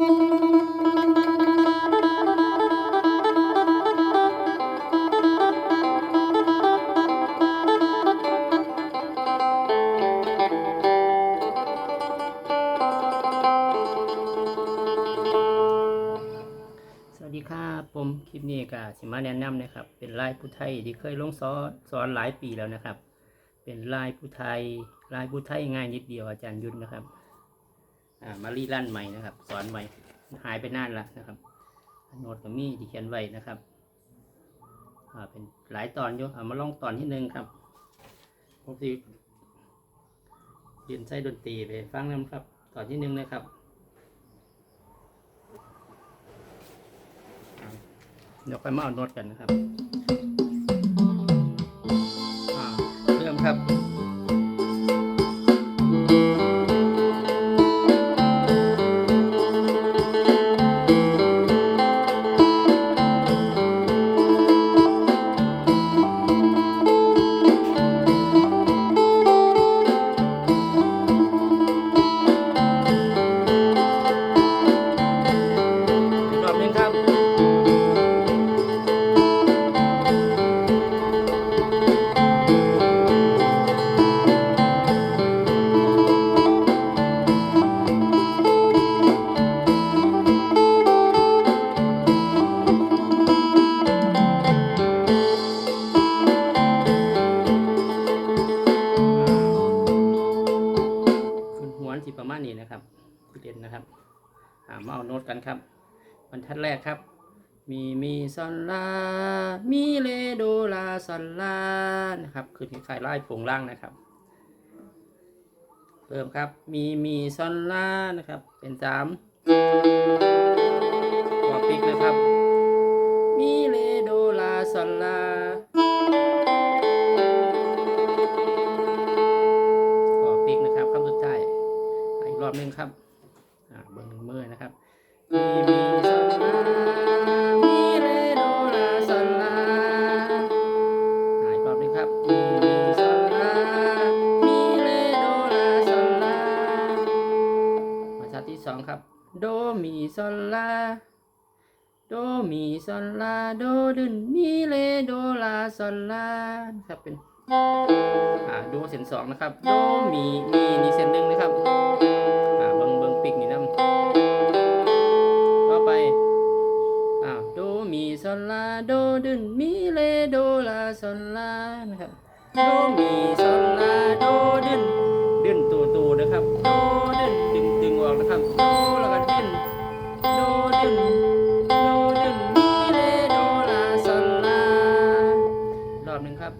สวัสดีครับผมคลิปนี้ก็สิมาแนะนำนะครับ เป็นลายผู้ไทยที่เคยลงสอนสอนหลายปีแล้วนะครับ เป็นลายผู้ไทยลายผู้ไทยง่ายนิดเดียวอาจารย์ยุทธนะครับ มารีลั่นใหม่นะครับ สอนใหม่หายไปนานละนะครับโน้ตกับมีที่เขียนไว้นะครับเป็นหลายตอนอยู่เอามาลองตอนที่หนึ่งครับผมสิเรียนใช้ดนตรีไปฟังนะครับ ตอนที่หนึ่งนะครับเดี๋ยวค่อยมาเอาโน้ตกันนะครับเริ่มครับ แรกครับ มีมีซอนลา มีเลโดลาซอนลานะครับ คือคล้ายๆไล่ผงล่างนะครับ เริ่มครับ มีมีซอนลานะครับ เป็นสาม ซอนลาโดมีซอนลาโดดึนมีเลโดลาซอนลาครับเป็นอ่าดูเส้นสองนะครับโดมีมีนี่เส้นหนึ่งนะครับอ่าเบิงเบิงปิกนี่นำต่อไปอ่าโดมีซอนลาโดดึนมีเลโดลาซอนลานะครับโดมีซอนลาโดดึนดึนตัวตัวนะครับ รอบหนึ่งครับ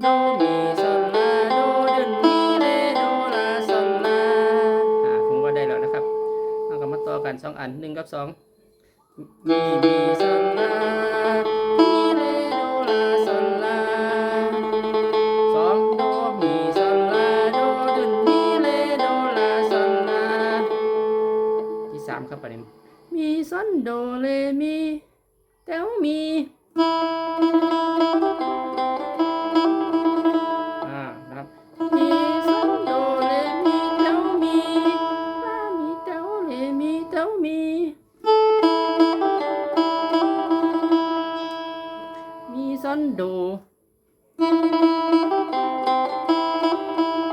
โดมีซอนลาโดดึนมีเลโดลาซอนลาอ่าผมว่าได้แล้วนะครับเอากลับมาต่อกันสองอันหนึ่งกับสองมีมีซอนลา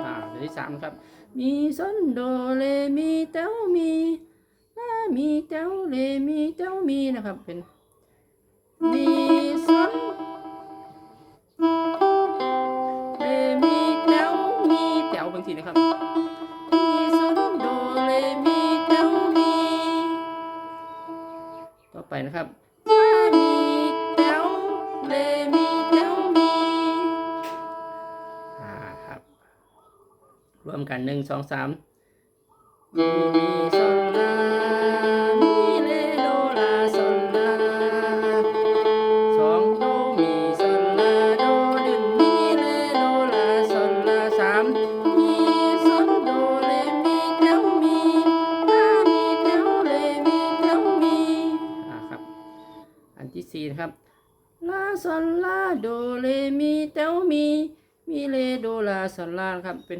อ่าเดี๋ยวที่สามครับ มีซอนโดเลมีเต้ามีลามีเต้าเลมีเต้ามีนะครับ เป็นมีซอนเรมีแต้วมีแต้วบางทีนะครับมีซอนโดเรมีแต้วมี ต่อไปนะครับ รวมกันหนึ่งสองสามมีมีซอนลามีเลโดลาซอนลาสองโดมีซอนลาโดดึนมีเลโดลาซอนลาสามมีซอนโดเลมีเต้ามีลามีเต้าเลมีเต้ามีอ่าครับ อันที่สี่นะครับลาซอนลาโดเลมีเต้ามีมีเลโดลาซอนลาครับเป็น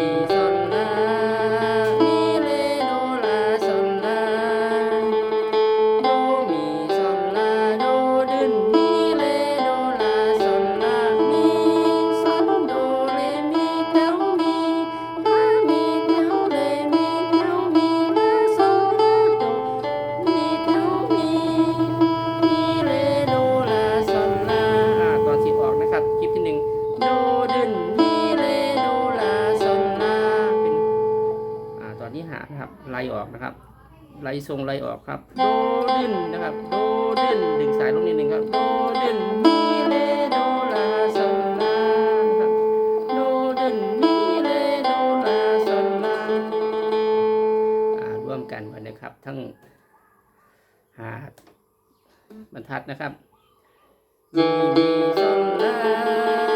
ไล่ออกนะครับ ไล่ทรงไล่ออกครับ โดดึนนะครับ โดดึนดึงสายลงนิดนึงครับ โดดึนมีเรโดลาซอนลาครับโดดึนมีเรโดลาซอนลาอ่าร่วมกันไว้นะครับ ทั้งหาบรรทัดนะครับ มีมีซลา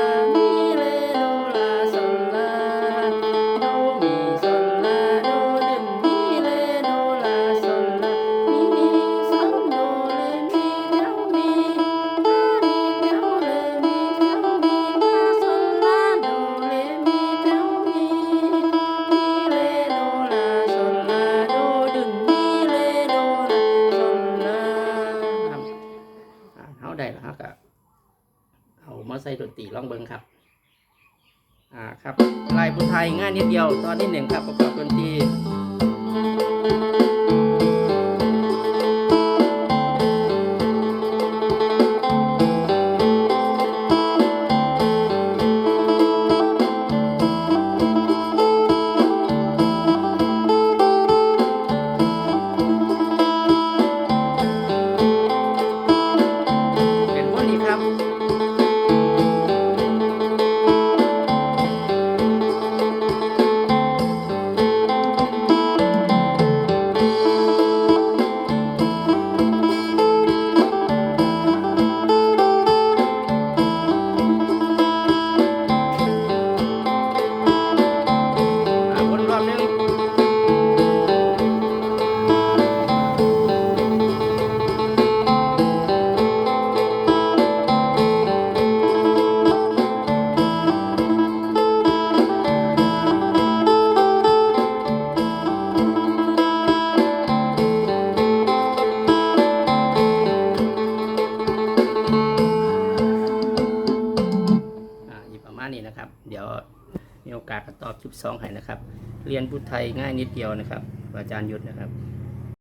ใส่ดนตรีลองเบิ้งครับ อ่าครับลายบุไทยง่ายนิดเดียวตอนที่หนึ่งครับประกอบดนตรี ตอบคลิปสองให้นะครับ เรียนพุทธไทยง่ายนิดเดียวนะครับ อาจารย์ยุทธนะครับ